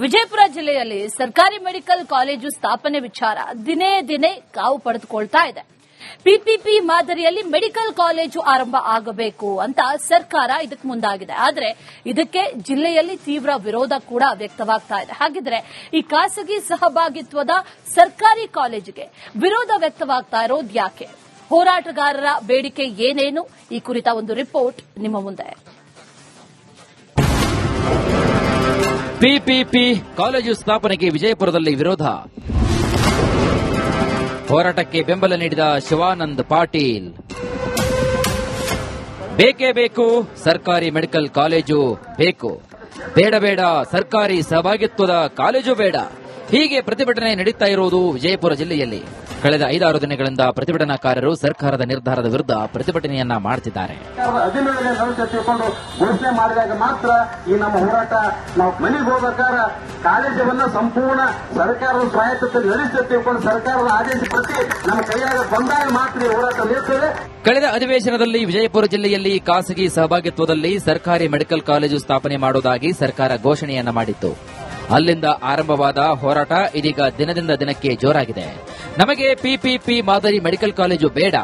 ವಿಜಯಪುರ ಜಿಲ್ಲೆಯಲ್ಲಿ ಸರ್ಕಾರಿ medical college ಸ್ಥಾಪನೆ ವಿಚಾರ ದಿನೇ ದಿನೇ ಕಾವು ಪಡೆದುಕೊಳ್ತಾ ಇದೆ. ಪಿಪಿಪಿ ಮಾದರಿಯಲ್ಲಿ ಮೆಡಿಕಲ್ ಕಾಲೇಜು ಆರಂಭ ಆಗಬೇಕು ಅಂತ ಸರ್ಕಾರ ಇದಕ್ಕೆ ಮುಂದಾಗಿದೆ. ಆದರೆ ಇದಕ್ಕೆ ಜಿಲ್ಲೆಯಲ್ಲಿ ತೀವ್ರ ವಿರೋಧ ಕೂಡ ವ್ಯಕ್ತವಾಗ್ತಾ ಇದೆ. ಹಾಗಿದ್ರೆ ಈ ಖಾಸಗಿ ಸಹಭಾಗಿತ್ವದ ಸರ್ಕಾರಿ ಕಾಲೇಜಿಗೆ ವಿರೋಧ ವ್ಯಕ್ತವಾಗ್ತಾ ಇರೋದು ಯಾಕೆ? ಹೋರಾಟಗಾರರ ಬೇಡಿಕೆ ಏನೇನು? ಈ ಕುರಿತ ಒಂದು ರಿಪೋರ್ಟ್ ನಿಮ್ಮ ಮುಂದೆ. ಪಿಪಿಪಿ ಕಾಲೇಜು ಸ್ಥಾಪನೆಗೆ ವಿಜಯಪುರದಲ್ಲಿ ವಿರೋಧ. ಹೋರಾಟಕ್ಕೆ ಬೆಂಬಲ ನೀಡಿದ ಶಿವಾನಂದ್ ಪಾಟೀಲ್. ಬೇಕೇ ಬೇಕು, ಸರ್ಕಾರಿ ಮೆಡಿಕಲ್ ಕಾಲೇಜು ಬೇಕು. ಬೇಡ ಬೇಡ, ಸರ್ಕಾರಿ ಸಹಭಾಗಿತ್ವದ ಕಾಲೇಜು ಬೇಡ. ಹೀಗೆ ಪ್ರತಿಭಟನೆ ನಡೀತಾ ಇರುವುದು ವಿಜಯಪುರ ಜಿಲ್ಲೆಯಲ್ಲಿ. ಕಳೆದ ಐದಾರು ದಿನಗಳಿಂದ ಪ್ರತಿಭಟನಾಕಾರರು ಸರ್ಕಾರದ ನಿರ್ಧಾರದ ವಿರುದ್ಧ ಪ್ರತಿಭಟನೆಯನ್ನ ಮಾಡುತ್ತಿದ್ದಾರೆ ಹದಿನೇಳನೇ ತಿಳ್ಕೊಂಡು ಘೋಷಣೆ ಮಾಡಿದಾಗ ಮಾತ್ರ ಈ ನಮ್ಮ ಹೋರಾಟ ನಾವು ಮನೆಗೆ ಹೋಗಬೇಕಾರ ಕಾಲೇಜವನ್ನ ಸಂಪೂರ್ಣ ಸರ್ಕಾರದ ಸ್ವಾಯತ್ತತೆ ನಡೆಸುತ್ತೆ ತಿಳ್ಕೊಂಡು ಸರ್ಕಾರದ ಆದೇಶ ಪ್ರತಿ ನಮ್ಮ ಕೈಯಾಗ ಬಂದಾಗ ಮಾತ್ರ ಈ ಹೋರಾಟ ನಡೆಯುತ್ತದೆ ಕಳೆದ ಅಧಿವೇಶನದಲ್ಲಿ ವಿಜಯಪುರ ಜಿಲ್ಲೆಯಲ್ಲಿ ಖಾಸಗಿ ಸಹಭಾಗಿತ್ವದಲ್ಲಿ ಸರ್ಕಾರಿ ಮೆಡಿಕಲ್ ಕಾಲೇಜು ಸ್ಥಾಪನೆ ಮಾಡುವುದಾಗಿ ಸರ್ಕಾರ ಘೋಷಣೆಯನ್ನ ಮಾಡಿತ್ತು. ಅಲ್ಲಿಂದ ಆರಂಭವಾದ ಹೋರಾಟ ಇದೀಗ ದಿನದಿಂದ ದಿನಕ್ಕೆ ಜೋರಾಗಿದೆ. ನಮಗೆ ಪಿಪಿಪಿ ಮಾದರಿ ಮೆಡಿಕಲ್ ಕಾಲೇಜು ಬೇಡ.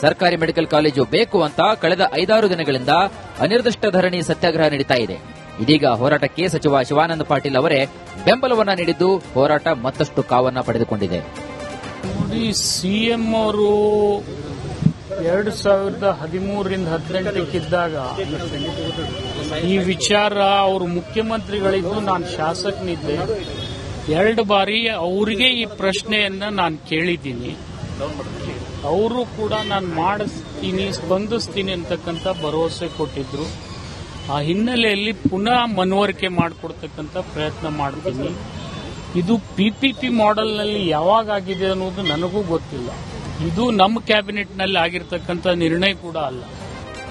ಸರ್ಕಾರಿ ಮೆಡಿಕಲ್ ಕಾಲೇಜು ಬೇಕು ಅಂತ ಕಳೆದ ಐದಾರು ದಿನಗಳಿಂದ ಅನಿರ್ದಿಷ್ಟ ಧರಣಿ ಸತ್ಯಾಗ್ರಹ ನಡೀತಾ ಇದೆ. ಇದೀಗ ಹೋರಾಟಕ್ಕೆ ಸಚಿವ ಶಿವಾನಂದ ಪಾಟೀಲ್ ಅವರೇ ಬೆಂಬಲವನ್ನ ನೀಡಿದ್ದು ಹೋರಾಟ ಮತ್ತಷ್ಟು ಕಾವನ್ನ ಪಡೆದುಕೊಂಡಿದೆ. ಸಿಎಂ ಅವರು ಎರಡು ಸಾವಿರದ ಹದಿಮೂರರಿಂದ ಹದಿನೆಂಟಕ್ಕಿದ್ದಾಗ ಈ ವಿಚಾರ ಅವರು ಮುಖ್ಯಮಂತ್ರಿಗಳಿದ್ದು ನಾನು ಶಾಸಕನಿದ್ದೆ. ಎರಡು ಬಾರಿ ಅವರಿಗೆ ಈ ಪ್ರಶ್ನೆಯನ್ನ ನಾನು ಕೇಳಿದ್ದೀನಿ. ಅವರು ಕೂಡ ನಾನು ಮಾಡಿಸ್ತೀನಿ, ಸ್ಪಂದಿಸ್ತೀನಿ ಅಂತಕ್ಕಂಥ ಭರವಸೆ ಕೊಟ್ಟಿದ್ರು. ಆ ಹಿನ್ನೆಲೆಯಲ್ಲಿ ಪುನಃ ಮನವರಿಕೆ ಮಾಡಿಕೊಡ್ತಕ್ಕಂಥ ಪ್ರಯತ್ನ ಮಾಡ್ತೀನಿ. ಇದು ಪಿಪಿಪಿ ಮಾಡೆಲ್ನಲ್ಲಿ ಯಾವಾಗ ಆಗಿದೆ ಅನ್ನೋದು ನನಗೂ ಗೊತ್ತಿಲ್ಲ. ಇದು ನಮ್ಮ ಕ್ಯಾಬಿನೆಟ್ನಲ್ಲಿ ಆಗಿರ್ತಕ್ಕಂಥ ನಿರ್ಣಯ ಕೂಡ ಅಲ್ಲ.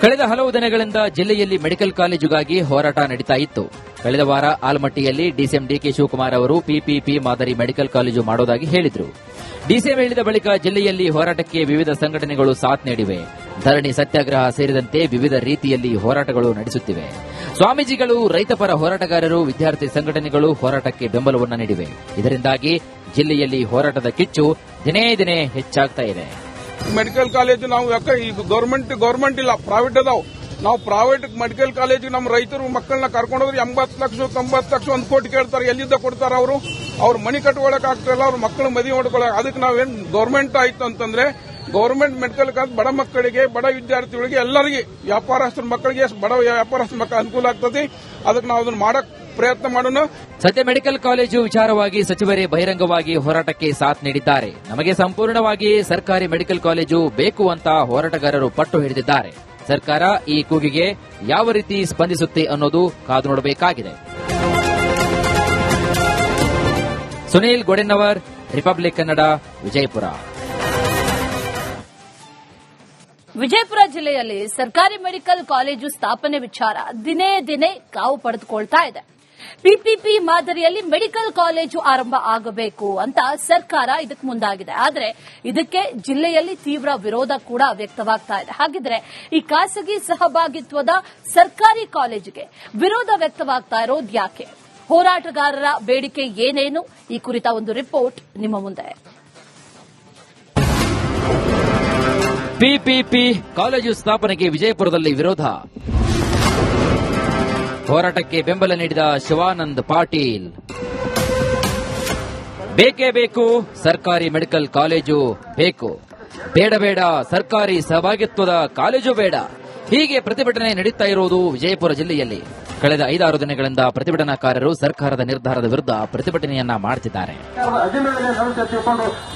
ಕಳೆದ ಹಲವು ದಿನಗಳಿಂದ ಜಿಲ್ಲೆಯಲ್ಲಿ ಮೆಡಿಕಲ್ ಕಾಲೇಜುಗಾಗಿ ಹೋರಾಟ ನಡೀತಾ ಇತ್ತು. ಕಳೆದ ವಾರ ಆಲಮಟ್ಟಿಯಲ್ಲಿ ಡಿಸಿಎಂ ಡಿಕೆ ಶಿವಕುಮಾರ್ ಅವರು ಪಿಪಿಪಿ ಮಾದರಿ ಮೆಡಿಕಲ್ ಕಾಲೇಜು ಮಾಡೋದಾಗಿ ಹೇಳಿದರು. ಡಿಸಿಎಂ ಹೇಳಿದ ಬಳಿಕ ಜಿಲ್ಲೆಯಲ್ಲಿ ಹೋರಾಟಕ್ಕೆ ವಿವಿಧ ಸಂಘಟನೆಗಳು ಸಾಥ್ ನೀಡಿವೆ. ಧರಣಿ ಸತ್ಯಾಗ್ರಹ ಸೇರಿದಂತೆ ವಿವಿಧ ರೀತಿಯಲ್ಲಿ ಹೋರಾಟಗಳು ನಡೆಸುತ್ತಿವೆ. ಸ್ವಾಮೀಜಿಗಳು ರೈತಪರ ಹೋರಾಟಗಾರರು, ವಿದ್ಯಾರ್ಥಿ ಸಂಘಟನೆಗಳು ಹೋರಾಟಕ್ಕೆ ಬೆಂಬಲವನ್ನು ನೀಡಿವೆ. ಇದರಿಂದಾಗಿ ಜಿಲ್ಲೆಯಲ್ಲಿ ಹೋರಾಟದ ಕಿಚ್ಚು ದಿನೇ ದಿನೇ ಹೆಚ್ಚಾಗ್ತಾ ಇದೆ. ಮೆಡಿಕಲ್ ಕಾಲೇಜು ನಾವು ಯಾಕೆ ಈಗ ಗೌರ್ಮೆಂಟ್ ಗೌರ್ಮೆಂಟ್ ಇಲ್ಲ ಪ್ರೈವೇಟ್ ಅದಾವ್. ನಾವು ಪ್ರೈವೇಟ್ ಮೆಡಿಕಲ್ ಕಾಲೇಜಿಗೆ ನಮ್ಮ ರೈತರು ಮಕ್ಕಳನ್ನ ಕರ್ಕೊಂಡೋದ್ರೆ ಎಂಬತ್ತು ಲಕ್ಷ, ತೊಂಬತ್ತು ಲಕ್ಷ ಒಂದು ಕೋಟಿ ಕೇಳ್ತಾರೆ. ಎಲ್ಲಿಂದ ಕೊಡ್ತಾರೆ ಅವರು? ಅವ್ರ ಮನಿ ಕಟ್ಕೊಳಕ್ ಆಗ್ತಿಲ್ಲ ಅವ್ರ ಮಕ್ಕಳ ಮದುವೆ ಮಾಡ್ಕೊಳಕ್. ಅದಕ್ಕೆ ನಾವೇನ್ ಗೌರ್ಮೆಂಟ್ ಆಯ್ತು ಅಂತಂದ್ರೆ ಗೌರ್ಮೆಂಟ್ ಮೆಡಿಕಲ್ ಕಾಲೇಜ್ ಬಡ ಮಕ್ಕಳಿಗೆ, ಬಡ ವಿದ್ಯಾರ್ಥಿಗಳಿಗೆ ಎಲ್ಲರಿಗೆ, ವ್ಯಾಪಾರಸ್ಥರ ಮಕ್ಕಳಿಗೆ ಬಡ ವ್ಯಾಪಾರಸ್ಥರ ಮಕ್ಕಳ ಅನುಕೂಲ ಆಗ್ತದೆ. ಅದಕ್ಕೆ ನಾವು ಅದನ್ನ ಮಾಡಕ್ ಪ್ರಯತ್ನ ಮಾಡೋಣ. ಸದ್ಯ ಮೆಡಿಕಲ್ ಕಾಲೇಜು ವಿಚಾರವಾಗಿ ಸಚಿವರೇ ಬಹಿರಂಗವಾಗಿ ಹೋರಾಟಕ್ಕೆ ಸಾಥ್ ನೀಡಿದ್ದಾರೆ. ನಮಗೆ ಸಂಪೂರ್ಣವಾಗಿ ಸರ್ಕಾರಿ ಮೆಡಿಕಲ್ ಕಾಲೇಜು ಬೇಕು ಅಂತ ಹೋರಾಟಗಾರರು ಪಟ್ಟು ಹಿಡಿದಿದ್ದಾರೆ. ಸರ್ಕಾರ ಈ ಕೂಗಿಗೆ ಯಾವ ರೀತಿ ಸ್ಪಂದಿಸುತ್ತೆ ಅನ್ನೋದು ಕಾದು ನೋಡಬೇಕಾಗಿದೆ. ಸುನೀಲ್ ಗೊಡೆನ್ನವರ್ ರಿಪಬ್ಲಿಕ್ ಕನ್ನಡ, ವಿಜಯಪುರ. ವಿಜಯಪುರ ಜಿಲ್ಲೆಯಲ್ಲಿ ಸರ್ಕಾರಿ ಮೆಡಿಕಲ್ ಕಾಲೇಜು ಸ್ಥಾಪನೆ ವಿಚಾರ ದಿನೇ ದಿನೇ ಕಾವು ಪಡೆದುಕೊಳ್ತಾ ಇದೆ. ಪಿಪಿಪಿ ಮಾದರಿಯಲ್ಲಿ ಮೆಡಿಕಲ್ ಕಾಲೇಜು ಆರಂಭ ಆಗಬೇಕು ಅಂತ ಸರ್ಕಾರ ಇದಕ್ಕೆ ಮುಂದಾಗಿದೆ. ಆದರೆ ಇದಕ್ಕೆ ಜಿಲ್ಲೆಯಲ್ಲಿ ತೀವ್ರ ವಿರೋಧ ಕೂಡ ವ್ಯಕ್ತವಾಗ್ತಾ ಇದೆ. ಹಾಗಿದ್ರೆ ಈ ಖಾಸಗಿ ಸಹಭಾಗಿತ್ವದ ಸರ್ಕಾರಿ ಕಾಲೇಜಿಗೆ ವಿರೋಧ ವ್ಯಕ್ತವಾಗ್ತಾ ಇರೋದು ಯಾಕೆ? ಹೋರಾಟಗಾರರ ಬೇಡಿಕೆ ಏನೇನು? ಈ ಕುರಿತ ಒಂದು ರಿಪೋರ್ಟ್ ನಿಮ್ಮ ಮುಂದೆ. ಪಿಪಿಪಿ ಕಾಲೇಜು ಸ್ಥಾಪನೆಗೆ ವಿಜಯಪುರದಲ್ಲಿ ವಿರೋಧ. ಹೋರಾಟಕ್ಕೆ ಬೆಂಬಲ ನೀಡಿದ ಶಿವಾನಂದ್ ಪಾಟೀಲ್. ಬೇಕೇ ಬೇಕು, ಸರ್ಕಾರಿ ಮೆಡಿಕಲ್ ಕಾಲೇಜು ಬೇಕು. ಬೇಡ ಬೇಡ, ಸರ್ಕಾರಿ ಸಹಭಾಗಿತ್ವದ ಕಾಲೇಜು ಬೇಡ. ಹೀಗೆ ಪ್ರತಿಭಟನೆ ನಡೀತಾ ಇರುವುದು ವಿಜಯಪುರ ಜಿಲ್ಲೆಯಲ್ಲಿ. ಕಳೆದ ಐದಾರು ದಿನಗಳಿಂದ ಪ್ರತಿಭಟನಾಕಾರರು ಸರ್ಕಾರದ ನಿರ್ಧಾರದ ವಿರುದ್ಧ ಪ್ರತಿಭಟನೆಯನ್ನ ಮಾಡುತ್ತಿದ್ದಾರೆ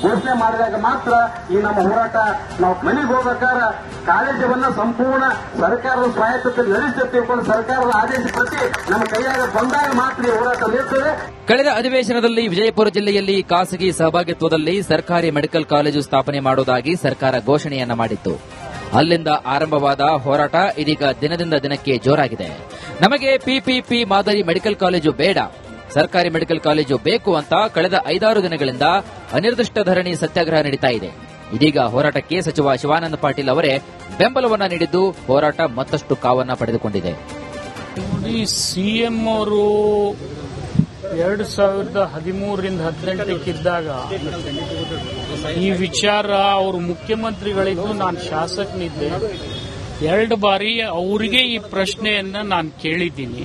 ಘೋಷಣೆ ಮಾಡಿದಾಗ ಮಾತ್ರ ಈ ನಮ್ಮ ಹೋರಾಟ ನಾವು ಮನೆಗೆ ಹೋಗಬೇಕಾರ ಕಾಲೇಜವನ್ನ ಸಂಪೂರ್ಣ ಸರ್ಕಾರದ ಸ್ವಾಯತ್ತತೆ ನಡೆಸುತ್ತೆ ತಿಳ್ಕೊಂಡು ಸರ್ಕಾರದ ಆದೇಶ ಪ್ರತಿ ನಮ್ಮ ಕೈಯಾಗ ಬಂದಾಗ ಮಾತ್ರ ಈ ಹೋರಾಟ ನಿಲ್ತದೆ ಕಳೆದ ಅಧಿವೇಶನದಲ್ಲಿ ವಿಜಯಪುರ ಜಿಲ್ಲೆಯಲ್ಲಿ ಖಾಸಗಿ ಸಹಭಾಗಿತ್ವದಲ್ಲಿ ಸರ್ಕಾರಿ ಮೆಡಿಕಲ್ ಕಾಲೇಜು ಸ್ಥಾಪನೆ ಮಾಡುವುದಾಗಿ ಸರ್ಕಾರ ಘೋಷಣೆಯನ್ನ ಮಾಡಿತ್ತು. ಅಲ್ಲಿಂದ ಆರಂಭವಾದ ಹೋರಾಟ ಇದೀಗ ದಿನದಿಂದ ದಿನಕ್ಕೆ ಜೋರಾಗಿದೆ. ನಮಗೆ ಪಿಪಿಪಿ ಮಾದರಿ ಮೆಡಿಕಲ್ ಕಾಲೇಜು ಬೇಡ. ಸರ್ಕಾರಿ ಮೆಡಿಕಲ್ ಕಾಲೇಜು ಬೇಕು ಅಂತ ಕಳೆದ ಐದಾರು ದಿನಗಳಿಂದ ಅನಿರ್ದಿಷ್ಟ ಧರಣಿ ಸತ್ಯಾಗ್ರಹ ನಡೀತಾ ಇದೆ. ಇದೀಗ ಹೋರಾಟಕ್ಕೆ ಸಚಿವ ಶಿವಾನಂದ ಪಾಟೀಲ್ ಅವರೇ ಬೆಂಬಲವನ್ನ ನೀಡಿದ್ದು ಹೋರಾಟ ಮತ್ತಷ್ಟು ಕಾವನ್ನ ಪಡೆದುಕೊಂಡಿದೆ. ನೋಡಿ ಸಿ ಎಂ ಅವರು ಎರಡು ಸಾವಿರದ ಹದಿಮೂರರಿಂದ ಹದಿನೆಂಟಕ್ಕಿದ್ದಾಗ ಈ ವಿಚಾರ ಅವರು ಮುಖ್ಯಮಂತ್ರಿಗಳಿಗೂ ನಾನು ಶಾಸಕನಿದ್ದೆ. ಎರಡು ಬಾರಿ ಅವರಿಗೆ ಈ ಪ್ರಶ್ನೆಯನ್ನ ನಾನು ಕೇಳಿದ್ದೀನಿ.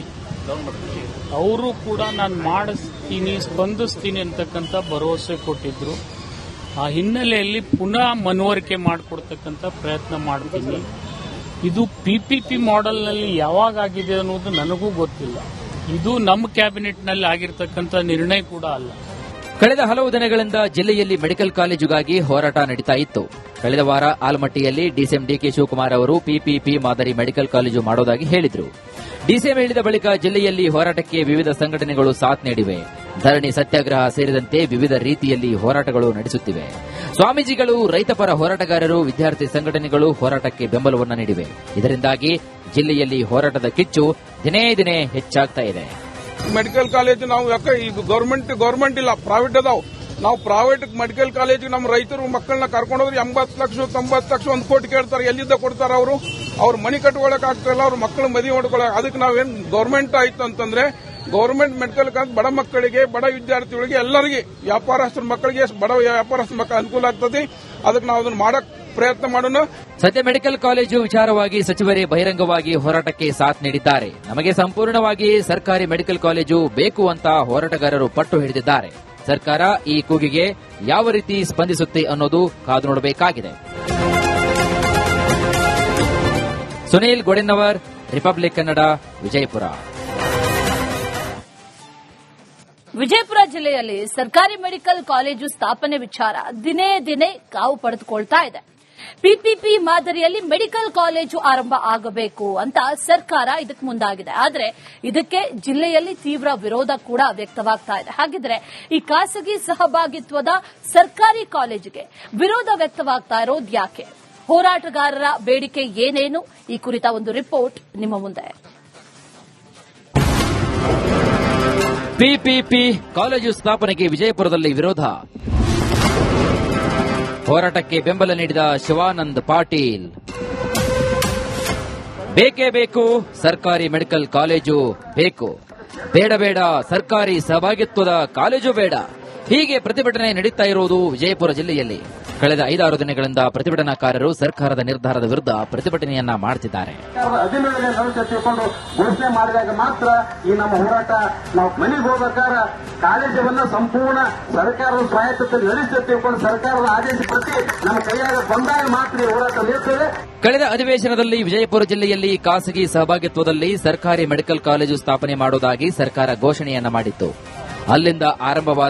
ಅವರು ಕೂಡ ನಾನು ಮಾಡಿಸ್ತೀನಿ, ಸ್ಪಂದಿಸ್ತೀನಿ ಅಂತಕ್ಕಂಥ ಭರವಸೆ ಕೊಟ್ಟಿದ್ರು. ಆ ಹಿನ್ನೆಲೆಯಲ್ಲಿ ಪುನಃ ಮನವರಿಕೆ ಮಾಡಿಕೊಡ್ತಕ್ಕಂಥ ಪ್ರಯತ್ನ ಮಾಡ್ತೀನಿ. ಇದು ಪಿಪಿಪಿ ಮಾಡೆಲ್ನಲ್ಲಿ ಯಾವಾಗ ಆಗಿದೆ ಅನ್ನೋದು ನನಗೂ ಗೊತ್ತಿಲ್ಲ. ಇದು ನಮ್ಮ ಕ್ಯಾಬಿನೆಟ್ನಲ್ಲಿ ಆಗಿರತಕ್ಕಂಥ ನಿರ್ಣಯ ಕೂಡ ಅಲ್ಲ. ಕಳೆದ ಹಲವು ದಿನಗಳಿಂದ ಜಿಲ್ಲೆಯಲ್ಲಿ ಮೆಡಿಕಲ್ ಕಾಲೇಜುಗಾಗಿ ಹೋರಾಟ ನಡೀತಾ ಇತ್ತು. ಕಳೆದ ವಾರ ಆಲಮಟ್ಟಿಯಲ್ಲಿ ಡಿಸಿಎಂ ಡಿಕೆ ಶಿವಕುಮಾರ್ ಅವರು ಪಿಪಿಪಿ ಮಾದರಿ ಮೆಡಿಕಲ್ ಕಾಲೇಜು ಮಾಡೋದಾಗಿ ಹೇಳಿದರು. ಡಿಸಿಎಂ ಹೇಳಿದ ಬಳಿಕ ಜಿಲ್ಲೆಯಲ್ಲಿ ಹೋರಾಟಕ್ಕೆ ವಿವಿಧ ಸಂಘಟನೆಗಳು ಸಾಥ್ ನೀಡಿವೆ. ಧರಣಿ ಸತ್ಯಾಗ್ರಹ ಸೇರಿದಂತೆ ವಿವಿಧ ರೀತಿಯಲ್ಲಿ ಹೋರಾಟಗಳು ನಡೆಸುತ್ತಿವೆ. ಸ್ವಾಮೀಜಿಗಳು ರೈತಪರ ಹೋರಾಟಗಾರರು, ವಿದ್ಯಾರ್ಥಿ ಸಂಘಟನೆಗಳು ಹೋರಾಟಕ್ಕೆ ಬೆಂಬಲವನ್ನು ನೀಡಿವೆ. ಇದರಿಂದಾಗಿ ಜಿಲ್ಲೆಯಲ್ಲಿ ಹೋರಾಟದ ಕಿಚ್ಚು ದಿನೇ ದಿನೇ ಹೆಚ್ಚಾಗ್ತಾ ಇದೆ. ಮೆಡಿಕಲ್ ಕಾಲೇಜ್ ನಾವು ಯಾಕೆ ಈಗ ಗೌರ್ಮೆಂಟ್ ಗೌರ್ಮೆಂಟ್ ಇಲ್ಲ ಪ್ರೈವೇಟ್ ಅದಾವ್. ನಾವು ಪ್ರೈವೇಟ್ ಮೆಡಿಕಲ್ ಕಾಲೇಜ್ ನಮ್ಮ ರೈತರು ಮಕ್ಕಳನ್ನ ಕರ್ಕೊಂಡೋದ್ರೆ ಎಂಬತ್ತು ಲಕ್ಷ, ತೊಂಬತ್ತು ಲಕ್ಷ ಒಂದು ಕೋಟಿ ಕೇಳ್ತಾರೆ, ಎಲ್ಲಿಂದ ಕೊಡ್ತಾರೆ ಅವರು? ಅವ್ರ ಮನಿ ಕಟ್ಕೊಳಕ್ ಇಲ್ಲ, ಅವ್ರ ಮಕ್ಕಳು ಮದುವೆ ಮಾಡ್ಕೊಳಕ್ ಅದಕ್ಕೆ ನಾವೇನು ಗೌರ್ಮೆಂಟ್ ಆಯ್ತು ಅಂತಂದ್ರೆ ಗೌರ್ಮೆಂಟ್ ಮೆಡಿಕಲ್ ಕಾಲೇಜ್ ಬಡ ಮಕ್ಕಳಿಗೆ, ಬಡ ವಿದ್ಯಾರ್ಥಿಗಳಿಗೆ, ಎಲ್ಲರಿಗೆ ವ್ಯಾಪಾರಸ್ಥರ ಮಕ್ಕಳಿಗೆ ಬಡ ವ್ಯಾಪಾರಸ್ಥರ ಮಕ್ಕಳ ಅನುಕೂಲ ಆಗ್ತದೆ. ಅದಕ್ಕೆ ನಾವು ಅದನ್ನು ಮಾಡಕ್ ಪ್ರಯತ್ನ ಮಾಡೋಣ. ಸದ್ಯ ಮೆಡಿಕಲ್ ಕಾಲೇಜು ವಿಚಾರವಾಗಿ ಸಚಿವರೇ ಬಹಿರಂಗವಾಗಿ ಹೋರಾಟಕ್ಕೆ ಸಾಥ್ ನೀಡಿದ್ದಾರೆ. ನಮಗೆ ಸಂಪೂರ್ಣವಾಗಿ ಸರ್ಕಾರಿ ಮೆಡಿಕಲ್ ಕಾಲೇಜು ಬೇಕು ಅಂತ ಹೋರಾಟಗಾರರು ಪಟ್ಟು ಹಿಡಿದಿದ್ದಾರೆ. ಸರ್ಕಾರ ಈ ಕೂಗಿಗೆ ಯಾವ ರೀತಿ ಸ್ಪಂದಿಸುತ್ತೆ ಅನ್ನೋದು ಕಾದು ನೋಡಬೇಕಾಗಿದೆ. ಸುನೀಲ್ ಗೋಡೆನ್ನವರ್ ರಿಪಬ್ಲಿಕ್ ಕನ್ನಡ, ವಿಜಯಪುರ. ವಿಜಯಪುರ ಜಿಲ್ಲೆಯಲ್ಲಿ ಸರ್ಕಾರಿ ಮೆಡಿಕಲ್ ಕಾಲೇಜು ಸ್ಥಾಪನೆ ವಿಚಾರ ದಿನೇ ದಿನೇ ಕಾವು ಪಡೆದುಕೊಳ್ತಾ ಇದೆ. ಪಿಪಿಪಿ ಮಾದರಿಯಲ್ಲಿ ಮೆಡಿಕಲ್ ಕಾಲೇಜು ಆರಂಭ ಆಗಬೇಕು ಅಂತ ಸರ್ಕಾರ ಇದಕ್ಕೆ ಮುಂದಾಗಿದೆ. ಆದರೆ ಇದಕ್ಕೆ ಜಿಲ್ಲೆಯಲ್ಲಿ ತೀವ್ರ ವಿರೋಧ ಕೂಡ ವ್ಯಕ್ತವಾಗ್ತಾ ಇದೆ. ಹಾಗಿದ್ರೆ ಈ ಖಾಸಗಿ ಸಹಭಾಗಿತ್ವದ ಸರ್ಕಾರಿ ಕಾಲೇಜಿಗೆ ವಿರೋಧ ವ್ಯಕ್ತವಾಗ್ತಾ ಇರೋದು ಯಾಕೆ? ಹೋರಾಟಗಾರರ ಬೇಡಿಕೆ ಏನೇನು? ಈ ಕುರಿತ ಒಂದು ರಿಪೋರ್ಟ್ ನಿಮ್ಮ ಮುಂದೆ. ಪಿಪಿಪಿ ಕಾಲೇಜು ಸ್ಥಾಪನೆಗೆ ವಿಜಯಪುರದಲ್ಲಿ ವಿರೋಧ. ಹೋರಾಟಕ್ಕೆ ಬೆಂಬಲ ನೀಡಿದ ಶಿವಾನಂದ್ ಪಾಟೀಲ್. ಬೇಕೇ ಬೇಕು, ಸರ್ಕಾರಿ ಮೆಡಿಕಲ್ ಕಾಲೇಜು ಬೇಕು. ಬೇಡ ಬೇಡ, ಸರ್ಕಾರಿ ಸಹಭಾಗಿತ್ವದ ಕಾಲೇಜು ಬೇಡ. ಹೀಗೆ ಪ್ರತಿಭಟನೆ ನಡೀತಾ ಇರುವುದು ವಿಜಯಪುರ ಜಿಲ್ಲೆಯಲ್ಲಿ. ಕಳೆದ ಐದಾರು ದಿನಗಳಿಂದ ಪ್ರತಿಭಟನಾಕಾರರು ಸರ್ಕಾರದ ನಿರ್ಧಾರದ ವಿರುದ್ಧ ಪ್ರತಿಭಟನೆಯನ್ನ ಮಾಡುತ್ತಿದ್ದಾರೆ ಹದಿನೇಳನೇ ತಿಳ್ಕೊಂಡು ಘೋಷಣೆ ಮಾಡಿದಾಗ ಮಾತ್ರ ಈ ನಮ್ಮ ಹೋರಾಟ ನಾವು ಮನೆಗೆ ಹೋಗಬೇಕಾರ ಕಾಲೇಜವನ್ನ ಸಂಪೂರ್ಣ ಸರ್ಕಾರದ ಸ್ವಾಯತ್ತತೆ ನಡೆಸುತ್ತೆ ತಿಳ್ಕೊಂಡು ಸರ್ಕಾರದ ಆದೇಶ ಪ್ರತಿ ನಮ್ಮ ಕೈಯಾಗ ಬಂದಾಗ ಮಾತ್ರ ಈ ಹೋರಾಟ ನಡೆಯುತ್ತದೆ ಕಳೆದ ಅಧಿವೇಶನದಲ್ಲಿ ವಿಜಯಪುರ ಜಿಲ್ಲೆಯಲ್ಲಿ ಖಾಸಗಿ ಸಹಭಾಗಿತ್ವದಲ್ಲಿ ಸರ್ಕಾರಿ ಮೆಡಿಕಲ್ ಕಾಲೇಜು ಸ್ಥಾಪನೆ ಮಾಡುವುದಾಗಿ ಸರ್ಕಾರ ಘೋಷಣೆಯನ್ನ ಮಾಡಿತ್ತು. ಅಲ್ಲಿಂದ ಆರಂಭವಾದ